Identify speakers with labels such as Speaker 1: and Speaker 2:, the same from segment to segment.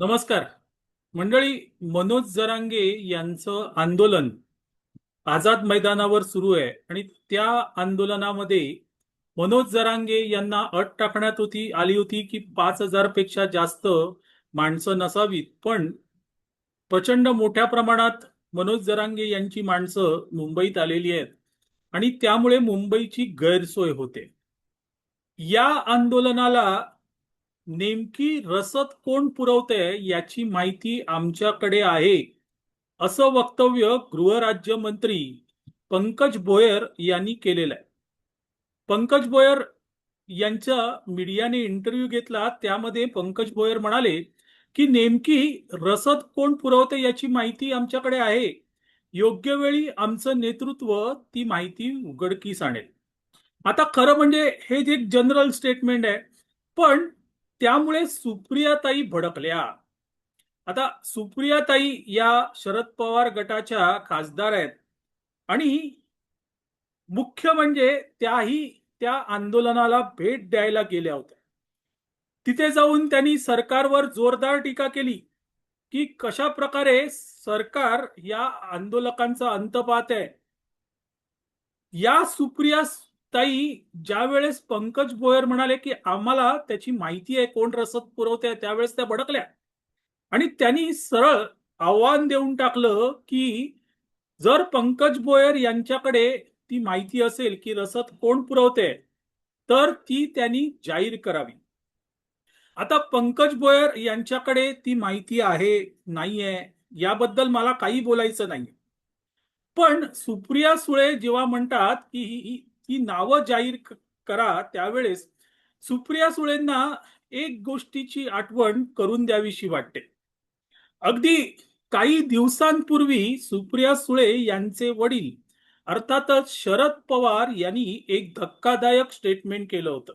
Speaker 1: नमस्कार. मंडळी मनोज जरांगे यांचं आंदोलन आझाद मैदानावर सुरू आहे आणि त्या आंदोलनामध्ये मनोज जरांगे यांना अट टाकण्यात होती आली होती की पाच हजारपेक्षा जास्त माणसं नसावीत. पण प्रचंड मोठ्या प्रमाणात मनोज जरांगे यांची माणसं मुंबईत आलेली आहेत आणि त्यामुळे मुंबईची गैरसोय होते. या आंदोलनाला नेमकी रसद कोण पुरवते याची माहिती आमच्याकडे आहे असं वक्तव्य गृहराज्यमंत्री पंकज बोयर यांनी केलेलं आहे. पंकज बोयर यांचा मीडियाने इंटरव्ह्यू घेतला त्यामध्ये पंकज बोयर म्हणाले की नेमकी रसद कोण पुरवते याची माहिती आमच्याकडे आहे. योग्य वेळी आमचं नेतृत्व ती माहिती उघडकीस आणेल. आता खरं म्हणजे हे जे एक जनरल स्टेटमेंट आहे पण त्यामुळे सुप्रियाताई भडकल्या. आता सुप्रियाताई या शरद पवार गटाच्या खासदार आहेत. आणि मुख्य म्हणजे त्याही त्या आंदोलनाला भेट द्यायला गेल्या होत्या. तिथे जाऊन त्यांनी सरकारवर जोरदार टीका केली की कशा प्रकारे सरकार या आंदोलकांचा अंत पाहत. आहे या सुप्रिया ताई ज्या वेळेस पंकज भोयर म्हणाले की आम्हाला त्याची माहिती आहे कोण रसद पुरवते त्यावेळेस त्या भडकल्या. आणि त्यांनी सरळ आव्हान देऊन टाकलं की जर पंकज भोयर यांच्याकडे ती माहिती असेल की रसद कोण पुरवते तर ती त्यांनी जाहीर करावी. आता पंकज भोयर यांच्याकडे ती माहिती आहे नाहीये याबद्दल मला काही बोलायचं नाही पण सुप्रिया सुळे जेव्हा म्हणतात की ही नावं जाहीर करा त्यावेळेस सुप्रिया सुळेंना एक गोष्टीची आठवण करून द्यावीशी वाटते. अगदी काही दिवसांपूर्वी सुप्रिया सुळे यांचे वडील अर्थातच शरद पवार यांनी एक धक्कादायक स्टेटमेंट केलं होतं.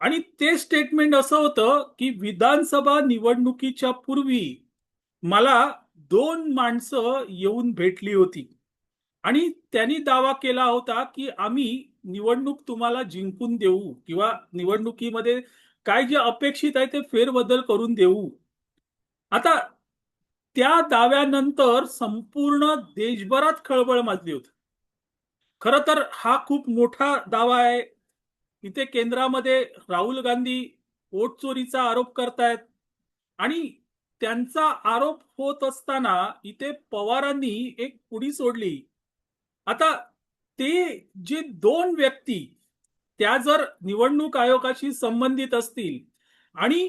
Speaker 1: आणि ते स्टेटमेंट असं होतं की विधानसभा निवडणुकीच्या पूर्वी मला दोन माणसं येऊन भेटली होती. आणि त्यांनी दावा केला होता की आम्ही निवडणूक तुम्हाला जिंकून देऊ किंवा निवडणुकीमध्ये काय जे अपेक्षित आहे ते फेरबदल करून देऊ. आता त्या दाव्यानंतर संपूर्ण देशभरात खळबळ माजली होती. खर तर हा खूप मोठा दावा आहे. इथे केंद्रामध्ये राहुल गांधी वोट चोरीचा आरोप करतायत आणि त्यांचा आरोप होत असताना इथे पवारांनी एक पुढी सोडली. आता ते जे दोन व्यक्ती त्या जर निवडणूक आयोगाशी संबंधित असतील आणि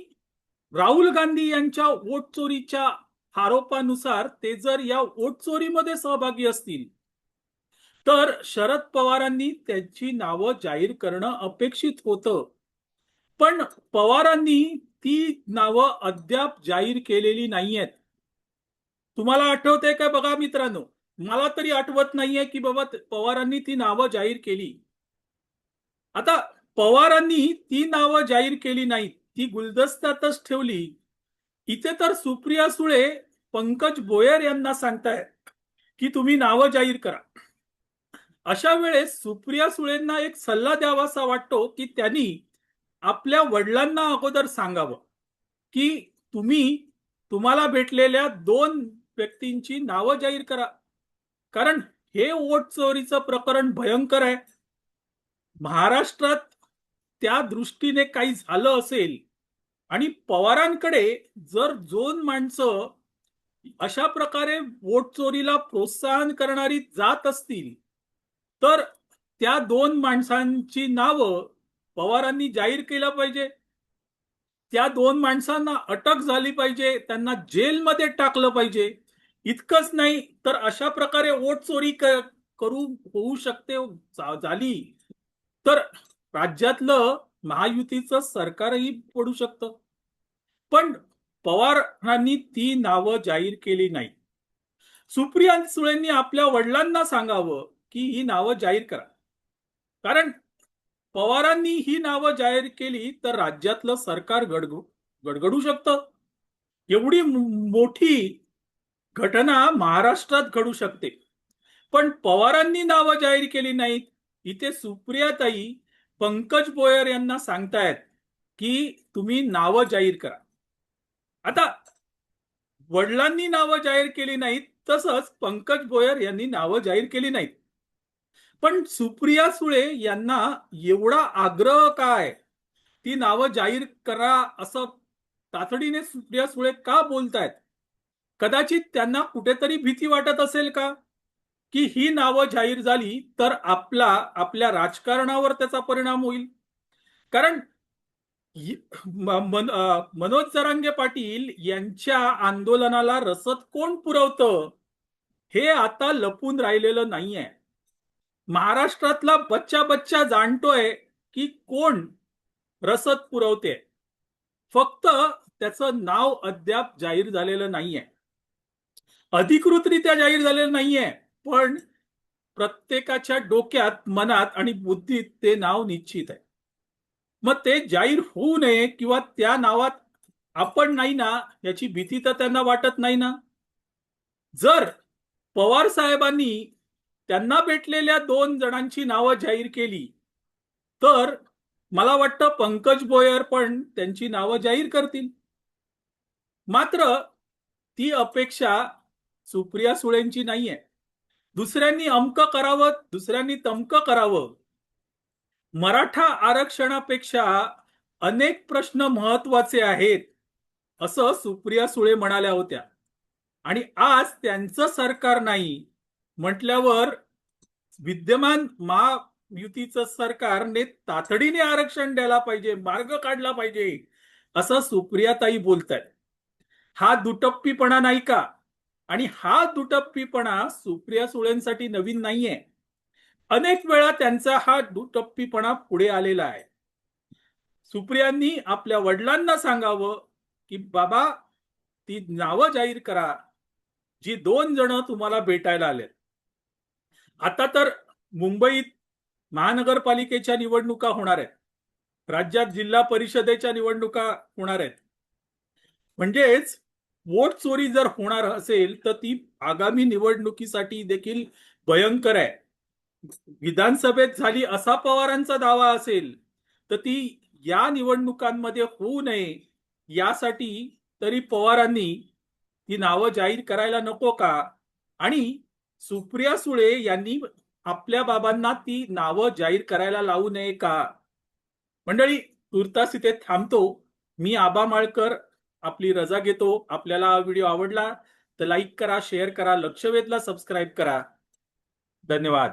Speaker 1: राहुल गांधी यांच्या वोट चोरीच्या आरोपानुसार ते जर या वोट चोरीमध्ये सहभागी असतील तर शरद पवारांनी त्यांची नावं जाहीर करणं अपेक्षित होतं. पण पवारांनी ती नावं अद्याप जाहीर केलेली नाहीयेत. तुम्हाला आठवते का बघा मित्रांनो? मला तरी आठवत नाहीये की बाबा पवारांनी ती नावं जाहीर केली. आता पवारांनी ती नावं जाहीर केली नाहीत ती गुलदस्त्यातच ठेवली. इथे तर सुप्रिया सुळे पंकज बोयर यांना सांगतायत की तुम्ही नावं जाहीर करा. अशा वेळेस सुप्रिया सुळेंना एक सल्ला द्यावासा वाटतो की त्यांनी आपल्या वडिलांना अगोदर सांगावं की तुम्ही तुम्हाला भेटलेल्या दोन व्यक्तींची नावं जाहीर करा. कारण हे वोट चोरीचं प्रकरण भयंकर आहे. महाराष्ट्रात त्या दृष्टीने काही झालं असेल आणि पवारांकडे जर दोन माणसं अशा प्रकारे वोट चोरीला प्रोत्साहन करणारी जात असतील तर त्या दोन माणसांची नावं पवारांनी जाहीर केलं पाहिजे. त्या दोन माणसांना अटक झाली पाहिजे त्यांना जेलमध्ये टाकलं पाहिजे. इतकंच नाही तर अशा प्रकारे वोट चोरी करू होऊ शकते झाली. तर राज्यातलं महायुतीचं सरकारही पडू शकतं. पण पवारांनी ती नावं जाहीर केली नाही. सुप्रिया सुळेंनी आपल्या वडिलांना सांगावं की ही नावं जाहीर करा. कारण पवारांनी ही नावं जाहीर केली तर राज्यातलं सरकार गडगडू गडगडू शकतं. एवढी मोठी घटना महाराष्ट्रात घडू शकते. पण पवारांनी नावं जाहीर केली नाहीत. इथे सुप्रियाताई पंकज बोयर यांना सांगतायत की तुम्ही नावं जाहीर करा. आता वडिलांनी नावं जाहीर केली नाहीत तसंच पंकज बोयर यांनी नावं जाहीर केली नाहीत. पण सुप्रिया सुळे यांना एवढा आग्रह काय? ती नावं जाहीर करा असं तातडीने सुप्रिया सुळे का बोलतायत? कदाचित त्यांना कुठेतरी भीती वाटत असेल का? की ही नावं जाहीर झाली तर आपला आपल्या राजकारणावर त्याचा परिणाम होईल? कारण मन- मनोज जरांगे पाटील यांच्या आंदोलनाला रसद कोण पुरवतं? हे आता लपून राहिलेलं नाहीये. महाराष्ट्रातला बच्चा बच्चा जाणतोय की कोण रसद पुरवते. फक्त त्याचं नाव अद्याप जाहीर झालेलं नाहीये. अधिकृतरित्या जाहीर झालेलं नाहीये. पण प्रत्येकाच्या डोक्यात मनात आणि बुद्धीत ते नाव निश्चित आहे. मग ते जाहीर होऊ नये किंवा त्या नावात आपण नाही ना याची भीती तर त्यांना वाटत नाही ना? जर पवार साहेबांनी त्यांना भेटलेल्या दोन जणांची नावं जाहीर केली तर मला वाटतं पंकज बोयर पण त्यांची नावं जाहीर करतील. मात्र ती अपेक्षा सुप्रिया सुळेंची नाहीये. दुसऱ्यांनी अमक करावं दुसऱ्यांनी तमक करावं. मराठा आरक्षणापेक्षा अनेक प्रश्न महत्त्वाचे आहेत असं सुप्रिया सुळे म्हणाल्या होत्या. आणि आज त्यांचं सरकार नाही म्हटल्यावर विद्यमान महायुतीचं सरकारने तातडीने आरक्षण द्यायला पाहिजे मार्ग काढला पाहिजे असं सुप्रियाताई बोलतात हा दुटप्पीपणा नाही का? आणि हा दुटप्पीपणा सुप्रिया सुळेंसाठी नवीन नाहीये. अनेक वेळा त्यांचा हा दुटप्पीपणा पुढे आलेला आहे. सुप्रियांनी आपल्या वडिलांना सांगावं की बाबा ती नावं जाहीर करा जी दोन जण तुम्हाला भेटायला आलेत. आता तर मुंबईत महानगरपालिकेच्या निवडणुका होणार आहेत. राज्यात जिल्हा परिषदेच्या निवडणुका होणार आहेत. म्हणजेच वोट चोरी जर होणार असेल तर ती आगामी निवडणुकीसाठी देखील भयंकर आहे. विधानसभेत झाली असा पवारांचा दावा असेल तर ती या निवडणुकांमध्ये होऊ नये यासाठी तरी पवारांनी ती नावं जाहीर करायला नको का? आणि सुप्रिया सुळे यांनी आपल्या बाबांना ती नावं जाहीर करायला लावू नये का? मंडळी तुर्तास इथे थांबतो. मी आबा माळकर आपली रजा घेतो. आपल्याला हा व्हिडिओ आवडला तर लाईक करा शेअर करा लक्ष वेधला सबस्क्राईब करा. धन्यवाद.